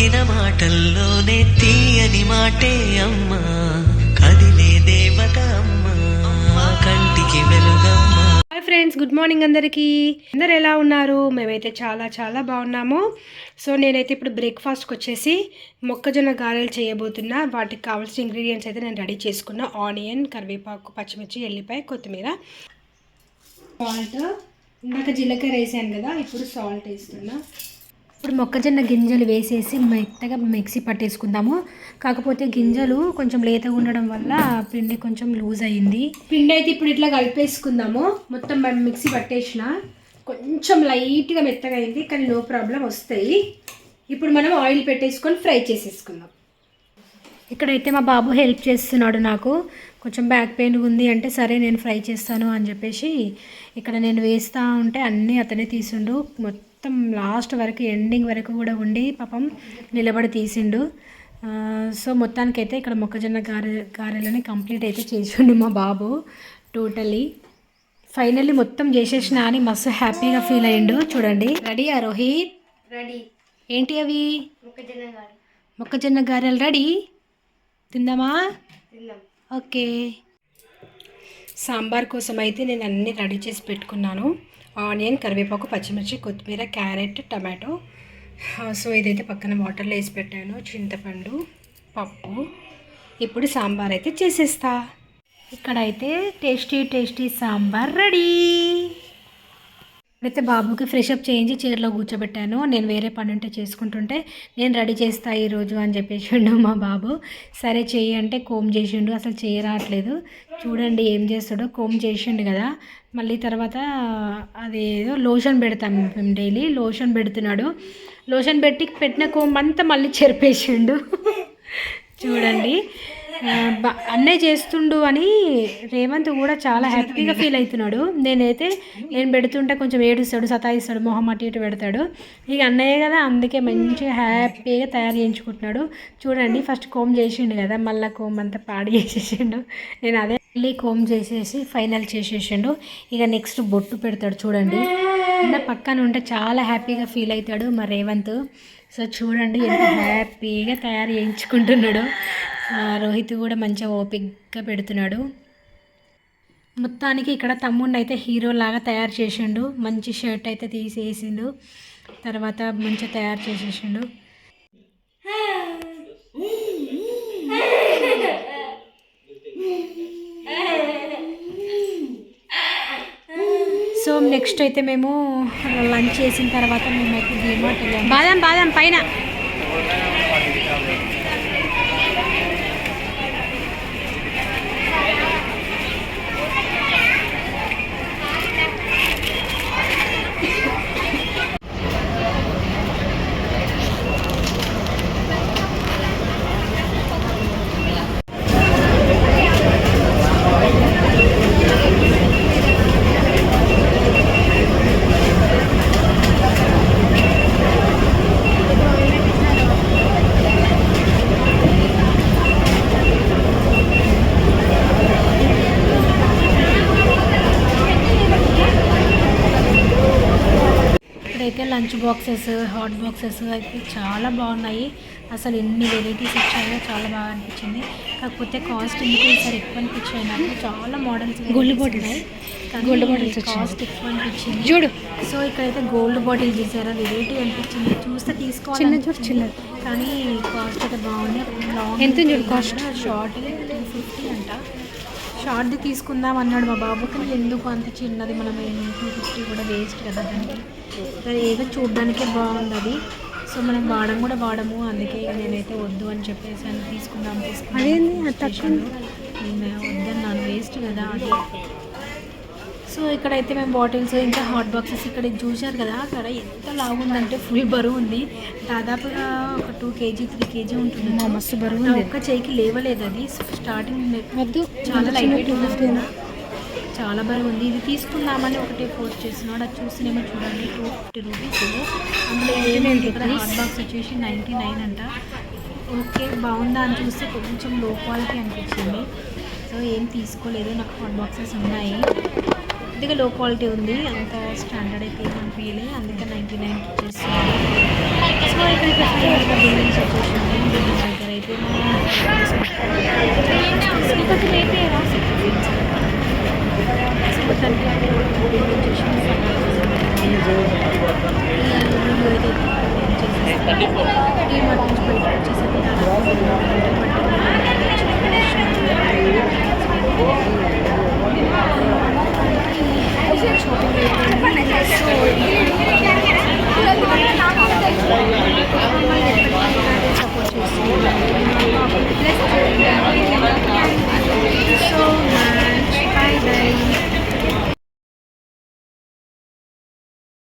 పలికిన మాటల్లోనే తీయని మాటే అమ్మా. కదిలే దేవత అమ్మా. కంటికి వెలుగమ్మా. హాయ్ ఫ్రెండ్స్ గుడ్ మార్నింగ్ అందరికీ. అందరు ఎలా ఉన్నారు? మేమైతే చాలా చాలా బాగున్నాము. సో నేనైతే ఇప్పుడు బ్రేక్ఫాస్ట్కి వచ్చేసి మొక్కజొన్న గారెలు చేయబోతున్నా. వాటికి కావాల్సిన ఇంగ్రీడియంట్స్ అయితే నేను రెడీ చేసుకున్నా. ఆనియన్ కరివేపాకు పచ్చిమిర్చి ఎల్లిపాయ కొత్తిమీర. సాల్ట్ ఇందాక జీలకర్ర వేసాను కదా ఇప్పుడు సాల్ట్ వేస్తున్నా. ఇప్పుడు మొక్కజొన్న గింజలు వేసేసి మెత్తగా మిక్సీ పట్టేసుకుందాము. కాకపోతే గింజలు కొంచెం లేతగా ఉండడం వల్ల పిండి కొంచెం లూజ్ అయ్యింది పిండి అయితే ఇప్పుడు ఇట్లా కలిపేసుకుందాము. మొత్తం మనం మిక్సీ పట్టేసిన కొంచెం లైట్గా మెత్తగా అయింది కానీ నో ప్రాబ్లం వస్తాయి. ఇప్పుడు మనం ఆయిల్ పెట్టేసుకొని ఫ్రై చేసేసుకుందాం. ఇక్కడైతే మా బాబు హెల్ప్ చేస్తున్నాడు నాకు. కొంచెం బ్యాక్ పెయిన్ ఉంది అంటే సరే నేను ఫ్రై చేస్తాను అని చెప్పేసి ఇక్కడ నేను వేస్తూ ఉంటే అన్నీ అతనే తీసిండు. మొత్తం లాస్ట్ వరకు ఎండింగ్ వరకు కూడా ఉండి పాపం నిలబడి తీసిండు. సో మొత్తానికైతే ఇక్కడ మొక్కజొన్న గారె గారెలని కంప్లీట్ అయితే చేసిండు మా బాబు టోటలీ. ఫైనల్లీ మొత్తం చేసేసిన అని మస్తు హ్యాపీగా ఫీల్ అయ్యిండు. చూడండి. రెడీ ఆ రోహిత్? రెడీ. ఏంటి అవి? మొక్కజొన్న గారు. మొక్కజొన్న గారెలు రెడీ? తిందామా? తిందాం. ఓకే. సాంబార్ కోసం అయితే నేను అన్నీ రెడీ చేసి పెట్టుకున్నాను. ఆనియన్ కరివేపాకు పచ్చిమిర్చి కొత్తిమీర క్యారెట్ టమాటో. సో ఇదైతే పక్కన వాటర్లో వేసి పెట్టాను. చింతపండు పప్పు. ఇప్పుడు సాంబార్ అయితే చేసేస్తా. ఇక్కడైతే టేస్టీ టేస్టీ సాంబార్ రెడీ. అయితే బాబుకి ఫ్రెష్ అప్ చేయించి చీరలో కూర్చోబెట్టాను. నేను వేరే పని ఉంటే చేసుకుంటుంటే నేను రెడీ చేస్తా ఈరోజు అని చెప్పేసిండు మా బాబు. సరే చెయ్యి అంటే కోమ్ చేసిండు. అసలు చేయి రావట్లేదు. చూడండి ఏం చేస్తాడో. కోమ్ చేసిండు కదా. మళ్ళీ తర్వాత అది ఏదో లోషన్ పెడతాం మేము డైలీ. లోషన్ పెడుతున్నాడు. లోషన్ పెట్టి పెట్టిన కోమ్ అంతా మళ్ళీ చెరిపేసిండు. చూడండి. అన్నయ్య చేస్తుండు అని రేవంత్ కూడా చాలా హ్యాపీగా ఫీల్ అవుతున్నాడు. నేనైతే నేను పెడుతుంటే కొంచెం ఏడుస్తాడు సతాయిస్తాడు మొహం అటు ఇటు పెడతాడు. ఇక అన్నయ్య కదా అందుకే మంచిగా హ్యాపీగా తయారు చేయించుకుంటున్నాడు. చూడండి ఫస్ట్ కోమ్ చేసిండు కదా మళ్ళీ కోమ్ అంతా పాడి చేసేసిండు. నేను అదే మళ్ళీ కోమ్ చేసేసి ఫైనల్ చేసేసిండు. ఇక నెక్స్ట్ బొట్టు పెడతాడు చూడండి. నా పక్కన ఉంటే చాలా హ్యాపీగా ఫీల్ అవుతాడు మా రేవంత్. సో చూడండి ఎంత హ్యాపీగా తయారు చేయించుకుంటున్నాడు. రోహిత్ కూడా మంచిగా ఓపిక్గా పెడుతున్నాడు. మొత్తానికి ఇక్కడ తమ్ముడిని అయితే హీరో లాగా తయారు చేసిండు. మంచి షర్ట్ అయితే తీసేసిండు. తర్వాత మంచిగా తయారు చేసేసిండు. సో నెక్స్ట్ అయితే మేము లంచ్ చేసిన తర్వాత మేమైతే డిమార్ట్ వెళ్ళాము. బాదం బాదం పైన ఇక్కడైతే లంచ్ బాక్సెస్ హాట్ బాక్సెస్ అయితే చాలా బాగున్నాయి. అసలు ఎన్ని వెరైటీస్ ఇచ్చాయో చాలా బాగా అనిపించింది. కాకపోతే కాస్ట్ ఎందుకు ఈసారి ఎక్కువ అనిపించాయి నాకు? చాలా models gold bottles. Gold bottles cost ఎక్కువ అనిపించింది. చూడు. సో ఇక్కడైతే గోల్డ్ బాటిల్ చూసారా వెరైటీ అనిపించింది. చూస్తే తీసుకోవాలి చిన్న చూడు చిన్న. కానీ కాస్ట్ అయితే బాగుంది లాంగ్ ఎంత చూడు కాస్ట్? షార్ట్ టూ ఫిఫ్టీ అంట. షార్ట్ది తీసుకుందాం అన్నాడు మా బాబు. కానీ ఎందుకు అంత చిన్నది? మనం టూ ఫిఫ్టీ కూడా వేస్ట్ కదా దానికి. అది ఏదో చూడడానికే బాగుంది అది. సో మనం వాడడం కూడా వాడము అందుకే నేనైతే వద్దు అని చెప్పేసి అని తీసుకుందాం తీసుకుందాం నేను వద్దన్నాను వేస్ట్ కదా అది. సో ఇక్కడైతే మేము బాటిల్స్ ఇంకా హాట్ బాక్సెస్ ఇక్కడ చూశారు కదా అక్కడ ఎంత లాగుందంటే ఫుల్ బరువు ఉంది దాదాపుగా ఒక టూ కేజీ త్రీ కేజీ ఉంటుంది. మస్తు బరువు ఒక్క చేయికి లేవలేదు అది. స్టార్టింగ్ వద్దు చాలా లైట్ వెయిట్ ఉంది చాలా బరువు ఉంది. ఇది తీసుకుందామని ఒకటి పోస్ట్ చేస్తున్నాడు అది చూసినేమో చూడండి. టూ ఫిఫ్టీ రూపీస్ అందులో ఇక్కడ హాట్ బాక్స్ వచ్చేసి నైంటీ నైన్ అంట. ఓకే బాగుందా అని చూస్తే కొంచెం లో క్వాలిటీ అనిపించింది. సో ఏం తీసుకోలేదు. నాకు హాట్ బాక్సెస్ ఉన్నాయి. కొద్దిగా లో క్వాలిటీ ఉంది. అంత స్టాండర్డ్ అయితే ఏం అనిపించలే అందుకే నైంటీ నైన్కి ఇచ్చేస్తుంది సో ఫైనల్గా బిల్డింగ్స్ బిల్డింగ్ దగ్గర అయితే Thank you.